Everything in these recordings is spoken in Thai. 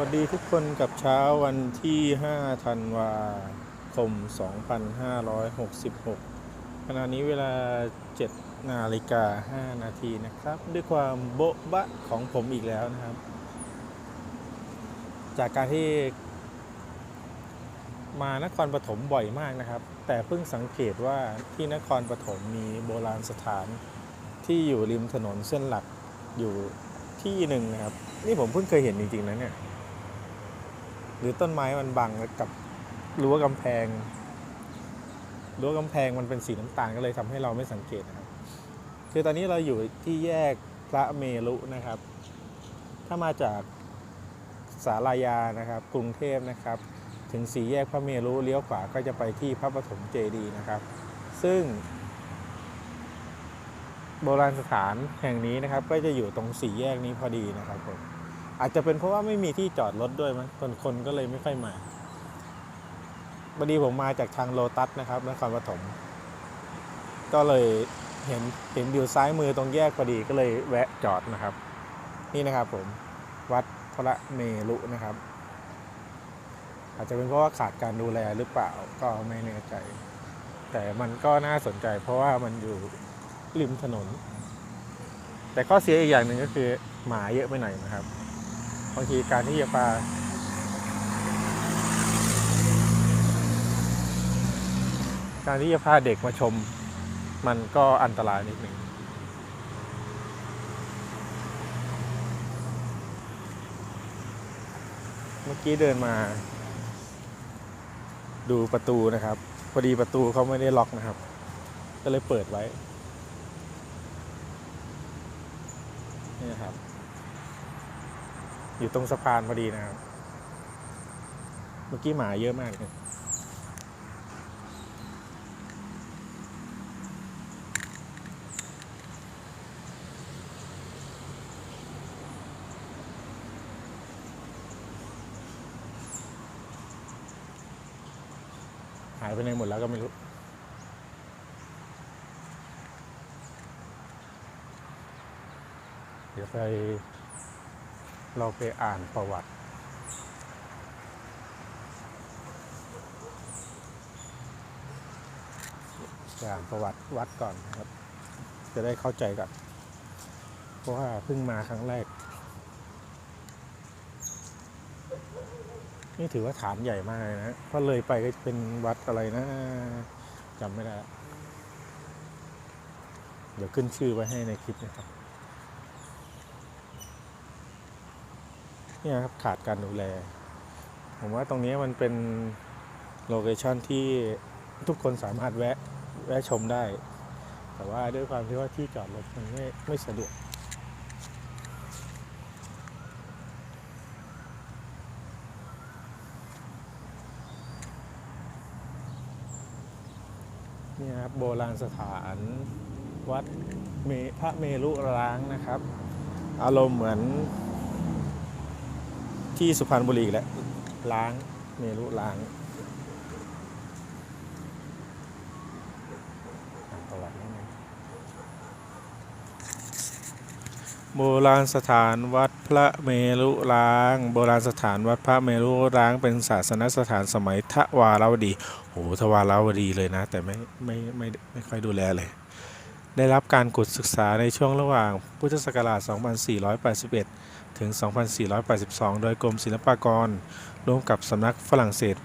วัสดีทุกคนกับเช้าวันที่ 5 ธันวาคม 2566 ขณะนี้เวลา 7 นาฬิกา 5 นาทีนะครับ ด้วยความโบ๊ะบะของผมอีกแล้วนะครับ จากการที่มานครปฐมบ่อยมากนะครับ แต่เพิ่งสังเกตว่าที่นครปฐมมีโบราณสถานที่อยู่ริมถนนเส้นหลักอยู่ที่หนึ่งนะครับ นี่ผมเพิ่งเคยเห็นจริงๆนะเนี่ย หรือต้นไม้มันบังกับรั้วกำแพงรั้วกำแพงมันเป็นสีน้ำตาลก็เลยทำให้เราไม่สังเกตนะครับ คือตอนนี้เราอยู่ที่แยกพระเมรุนะครับ ถ้ามาจากสารายานะครับ กรุงเทพนะครับ ถึงสี่แยกพระเมรุเลี้ยวขวาก็จะไปที่พระปฐมเจดีย์นะครับ ซึ่ง โบราณสถานแห่งนี้นะครับ ก็จะอยู่ตรงสี่แยกนี้พอดีนะครับผม อาจจะเป็นเพราะว่าไม่มีที่จอดรถด้วยมั้งคนคนก็เลยไม่ค่อยมาพอดีผมมาจากทางโลตัสนะครับนครปฐมก็เลยเห็นเห็นอยู่ซ้ายมือตรงแยกพอดีก็เลยแวะจอดนะครับ นี่นะครับผมวัดพระเมรุนะครับ อาจจะเป็นเพราะว่าขาดการดูแลหรือเปล่าก็ไม่แน่ใจ แต่มันก็น่าสนใจ เพราะว่ามันอยู่ริมถนน แต่ข้อเสียอีกอย่างหนึ่งก็คือหมาเยอะไปหน่อยนะครับ บางทีการที่จะพาการที่จะพาเด็กมาชม มันก็อันตรายนิดหนึ่งเมื่อกี้เดินมา ดูประตูนะครับ พอดีประตูเขาไม่ได้ล็อกนะครับ ก็เลยเปิดไว้ นี่นะครับ อยู่ตรงสะพานพอดีนะครับ เมื่อกี้หมาเยอะมากเลยหายไปไหนหมดแล้วก็ไม่รู้ เดี๋ยวไป เราไปอ่านประวัติ อ่านประวัติวัดก่อนนะครับ จะได้เข้าใจกันเพราะว่าเพิ่งมาครั้งแรก นี่ถือว่าฐานใหญ่มากเลยนะเพราะเลยไปก็เป็นวัดอะไรนะจำไม่ได้ เดี๋ยวขึ้นชื่อไว้ให้ในคลิปนะครับ เนี่ยครับขาดการดูแล ผมว่าตรงนี้มันเป็นโลเคชั่นที่ทุกคนสามารถแวะแวะชมได้ แต่ว่าด้วยความที่ว่าที่จอดรถมันไม่ไม่สะดวกนี่นะครับโบราณสถานวัดเมพระเมรุร้างนะครับ อารมณ์เหมือน ที่สุพรรณบุรีอีกแล้วล้างเมรุล้างประวัตินิดนึงโบราณสถานวัดพระเมรุล้าง โบราณสถานวัดพระเมรุล้างเป็นศาสนสถานสมัยทวารวดีโหทวารวดีเลยนะ แต่ไม่ไม่ไม่ไม่ค่อยดูแลเลยได้รับการขุดศึกษาในช่วงระหว่างพุทธศักราช 2481 ถึง 2482 โดยกรมศิลปากร ร่วมกับสำนักฝรั่งเศส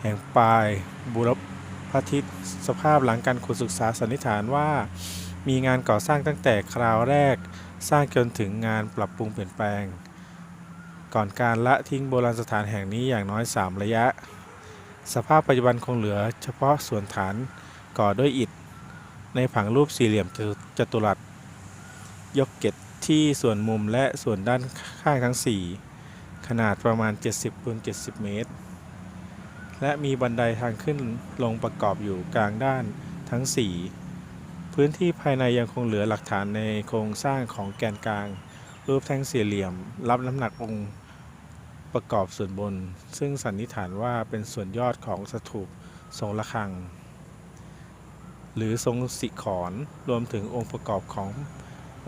แห่งปลายบุรพทิศสภาพหลังการขุดศึกษาสันนิษฐานว่า มีงานก่อสร้างตั้งแต่คราวแรก สร้างจนถึงงานปรับปรุงเปลี่ยนแปลง ก่อนการละทิ้งโบราณสถานแห่งนี้อย่างน้อย 3 ระยะ สภาพปัจจุบันคงเหลือเฉพาะส่วนฐานก่อด้วยอิฐ ในผังรูปสี่เหลี่ยมจัตุรัสยกเกต ที่ส่วนมุมและส่วนด้านข้างทั้ง 4 ขนาดประมาณ 70คูณ70 เมตร และมีบันไดทางขึ้นลงประกอบอยู่กลางด้านทั้ง 4 พื้นที่ภายในยังคงเหลือหลักฐานในโครงสร้างของแกนกลาง รูปแท่งสี่เหลี่ยม รับน้ำหนักองค์ประกอบส่วนบน ซึ่งสันนิษฐานว่าเป็นส่วนยอดของสถูปทรงระฆัง หรือทรงสิขรรวมถึงองค์ประกอบของ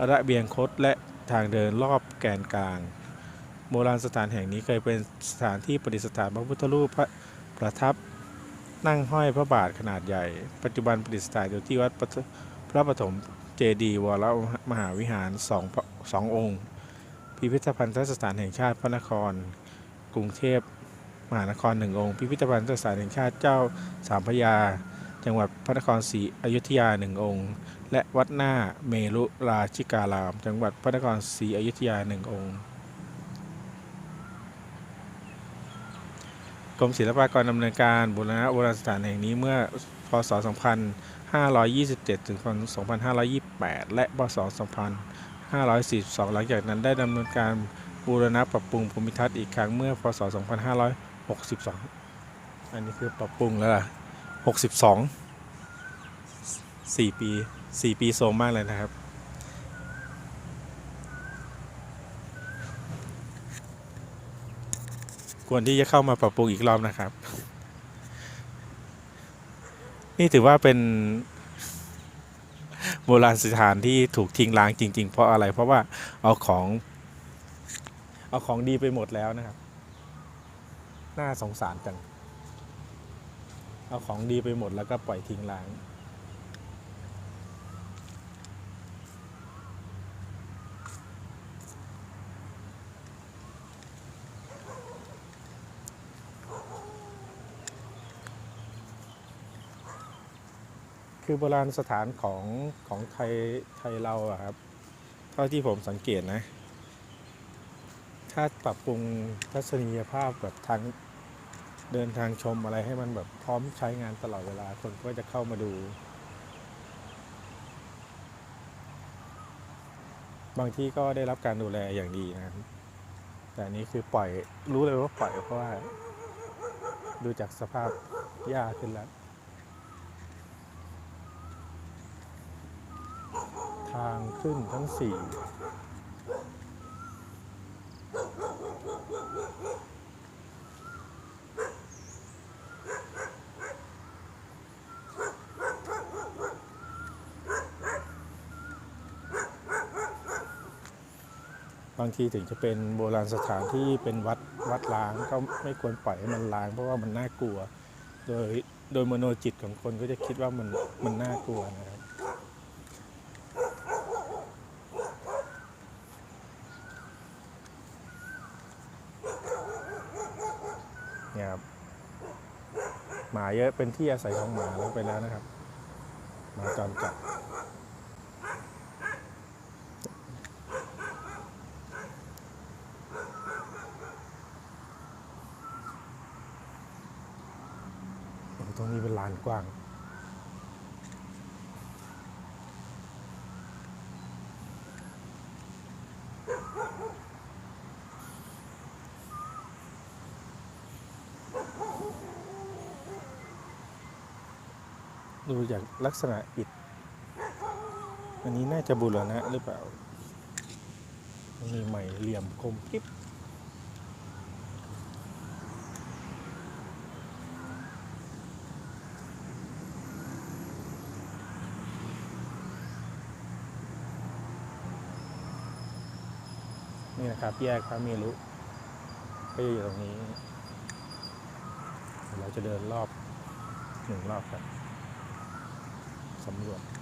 ระเบียงคดและทางเดินรอบแกนกลาง โบราณสถานแห่งนี้เคยเป็นสถานที่ประดิษฐานพระพุทธรูปพระประทับนั่งห้อยพระบาทขนาดใหญ่ ปัจจุบันประดิษฐานอยู่ที่วัดพระปฐมเจดีย์วรมหาวิหารสองสององค์ พิพิธภัณฑสถานแห่งชาติพระนคร กรุงเทพมหานครหนึ่งองค์ พิพิธภัณฑสถานแห่งชาติเจ้าสามพระยา จังหวัดพระนครศรีอยุธยาหนึ่งองค์ และวัดหน้าเมรุราชิการาม จังหวัดพระนครศรีอยุธยาหนึ่งองค์กรมศิลปากรดำเนินการบูรณะโบราณสถานแห่งนี้เมื่อพศ 2527 ถึง 2528 และพศ 2542 หลังจากนั้นได้ดำเนินการบูรณะปรับปรุงภูมิทัศน์อีกครั้งเมื่อพศ 2562 อันนี้คือปรับปรุงแล้วล่ะ 62 4 ปี 4 ปีโซมมากเลยนะครับ ควรที่จะเข้ามาปรับปรุงอีกรอบนะครับ นี่ถือว่าเป็นโบราณสถานที่ถูกทิ้งร้างจริง ๆ เพราะอะไร เพราะว่าเอาของเอาของดีไปหมดแล้วนะครับ น่าสงสารจัง เอาของดีไปหมดแล้วก็ปล่อยทิ้งร้าง คือโบราณสถานของของไทยไทยเราอะครับ เท่าที่ผมสังเกตนะ ถ้าปรับปรุงทัศนียภาพแบบทางเดินทางชมอะไรให้มันแบบพร้อมใช้งานตลอดเวลาคนก็จะเข้ามาดู บางที่ก็ได้รับการดูแลอย่างดีนะแต่อันนี้คือปล่อยรู้เลยว่าปล่อยเพราะว่า ดูจากสภาพหญ้าขึ้นแล้วางขึ้นทั้งสี่บางทีถึงจะเป็นโบราณสถานที่เป็นวัดวัดล้างก็ไม่ควรปล่อยให้มันล้าง เพราะว่ามันน่ากลัว โดยโดยมโนจิตของคนก็จะคิดว่ามันมันน่ากลัวนะครับ เนี่ยครับหมา เยอะเป็นที่อาศัยของหมาแล้วไปแล้วนะครับหมาจรจัดตรงนี้เป็นลานกว้าง ดูจากลักษณะอิฐอันนี้น่าจะบูรณะหรือเปล่ามีใหม่เหลี่ยมคมกริบนี่นะครับแยกพระเมรุก็จะอยู่ตรงนี้ เราจะเดินรอบหนึ่งรอบครั บสำ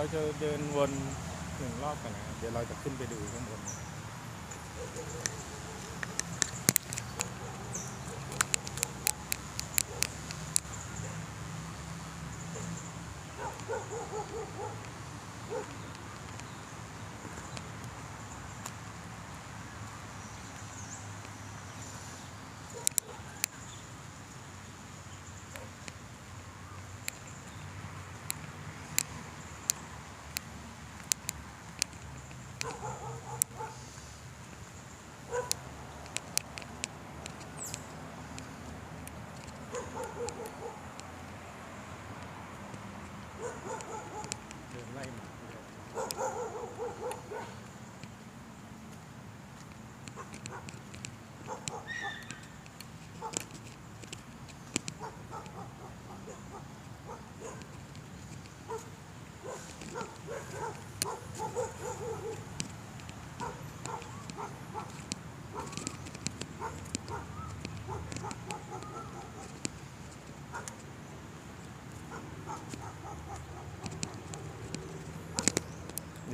เราจะเดินวนหนึ่งรอบกันนะครับ เดี๋ยวเราจะขึ้นไปดูข้างบน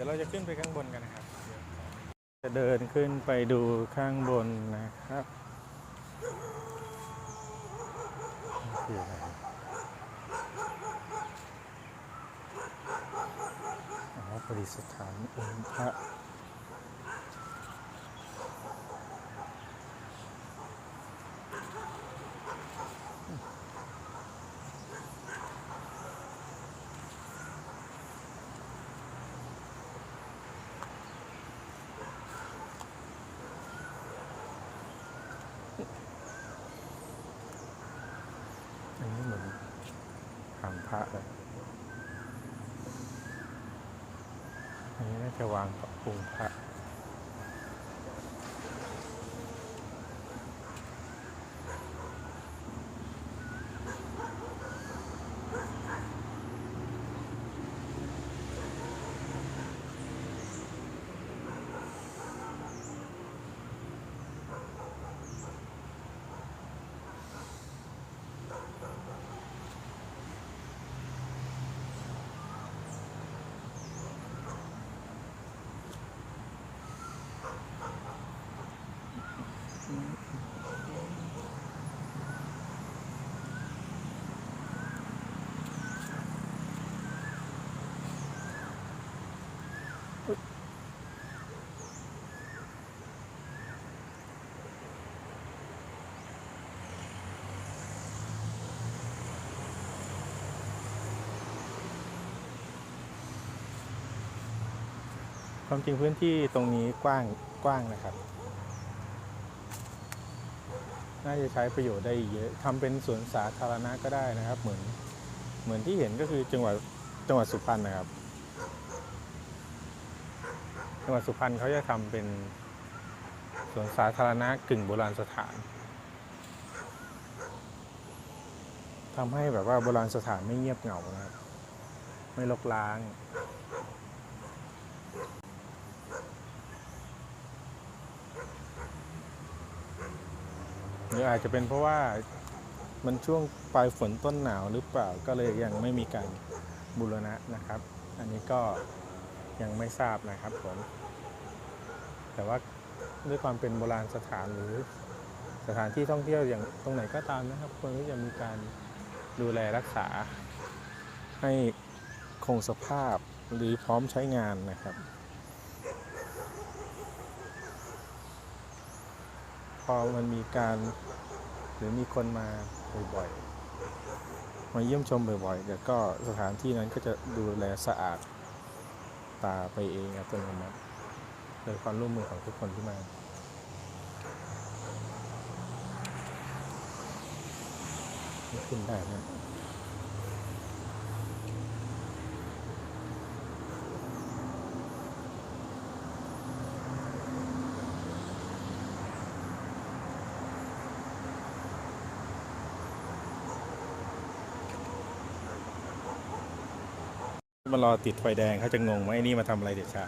ยวเราจะขึ้นไปข้างบนกันนะครับ จะเดินขึ้นไปดูข้างบนนะครับคืออะไรอ๋อปฏิสถานองค์พระ อันนี้เหมือนหาง พระเลยอันนี้น่าจะวางกับองค์พระ ความจริงพื้นที่ตรงนี้กว้างกว้างนะครับ น่าจะใช้ประโยชน์ได้เยอะทำเป็นสวนสาธารณะก็ได้นะครับ เหมือนเหมือนที่เห็นก็คือจังหวัดจังหวัดสุพรรณนะครับ จังหวัดสุพรรณเขาจะทำเป็นสวนสาธารณะกึ่งโบราณสถานทำให้แบบว่าโบราณสถานไม่เงียบเหงานะครับ ไม่รกร้าง รืออาจจะเป็นเพราะว่ามันช่วงปลายฝนต้นหนาวหรือเปล่าก็เลยยังไม่มีการบูรณะนะครับ อันนี้ก็ยังไม่ทราบนะครับผมแต่ว่าด้วยความเป็นโบราณสถานหรือสถานที่ท่องเที่ยวอย่างตรงไหนก็ตามนะครับควรที่จะมีการดูแลรักษา ให้คงสภาพหรือพร้อมใช้งานนะครับ พอมันมีการหรือมีคนมาบ่อยๆ มาเยี่ยมชมบ่อยๆเดี๋ยวก็สถานที่นั้นก็จะดูแลสะอาดตาไปเองอัตโนมัติโดยความร่วมมือของทุกคนที่มาขึ้นได้นะ มารอติดไฟแดงเขาจะงงว่าไอ้นี่มาทำอะไรเด็กช้า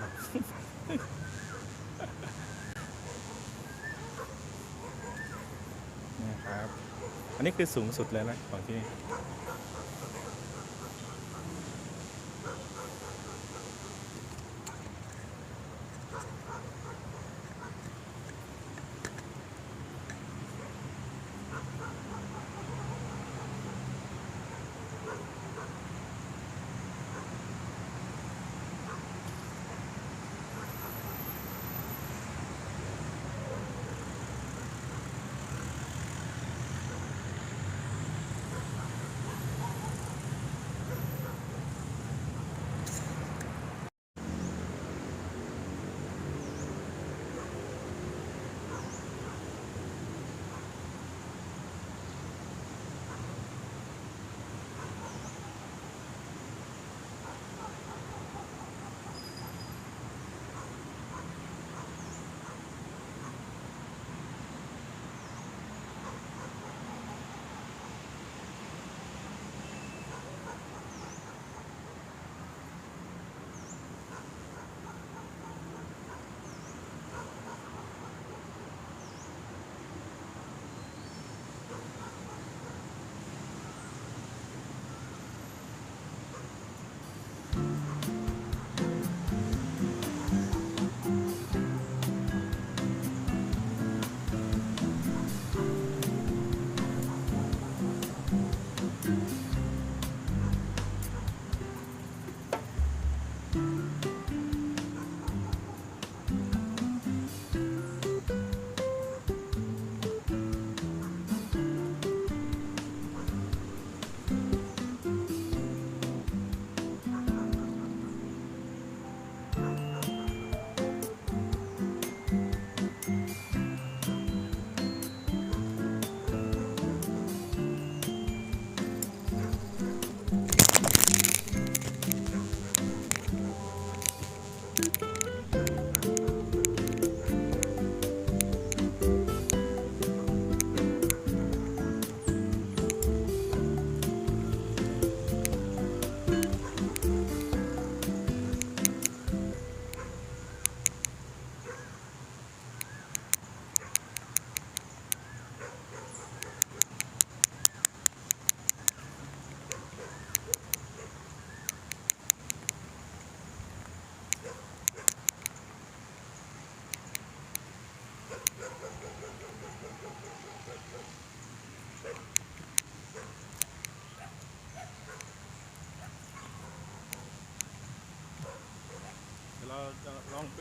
นะครับ อันนี้คือสูงสุดเลยนะของที่นี่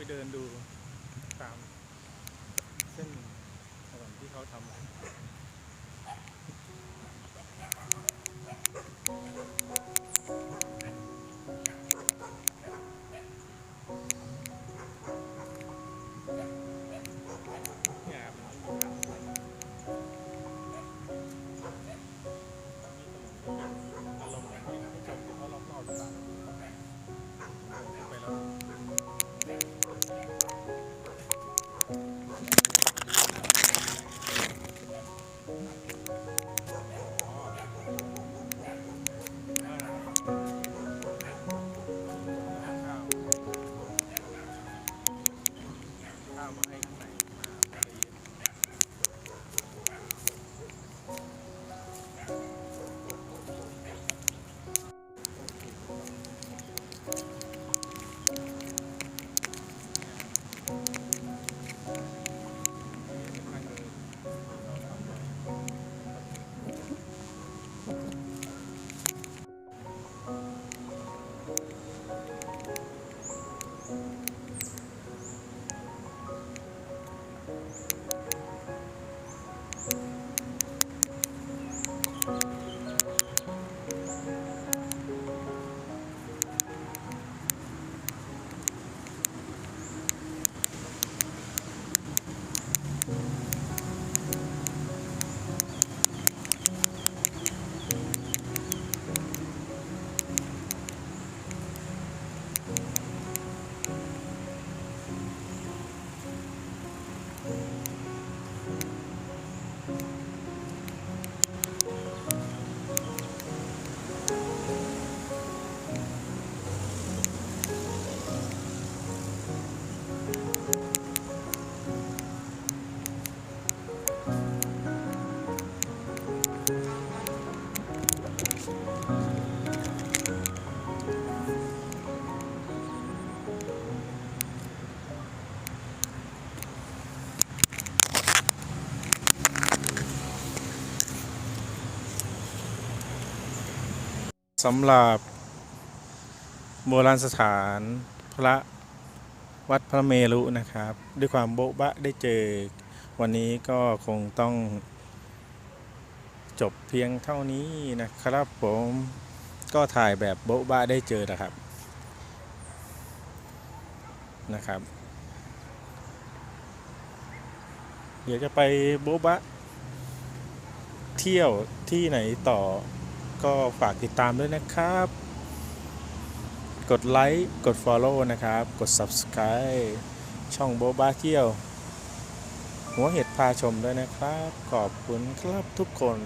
ไปเดินดูตามเส้นถนนที่เขาทำ สำหรับโบราณสถานพระวัดพระเมรุนะครับ ด้วยความโบ๊ะบะได้เจอ วันนี้ก็คงต้องจบเพียงเท่านี้นะครับผมก็ถ่ายแบบโบ๊ะบะได้เจอนะครับนะครับ เดี๋ยวจะไปโบ๊ะบะ เที่ยวที่ไหนต่อ ก็ฝากติดตามด้วยนะครับ กดไลค์กด Follow นะครับ กด Subscribe ช่องโบบาเที่ยว หัวเห็ดพาชมด้วยนะครับ ขอบคุณครับทุกคน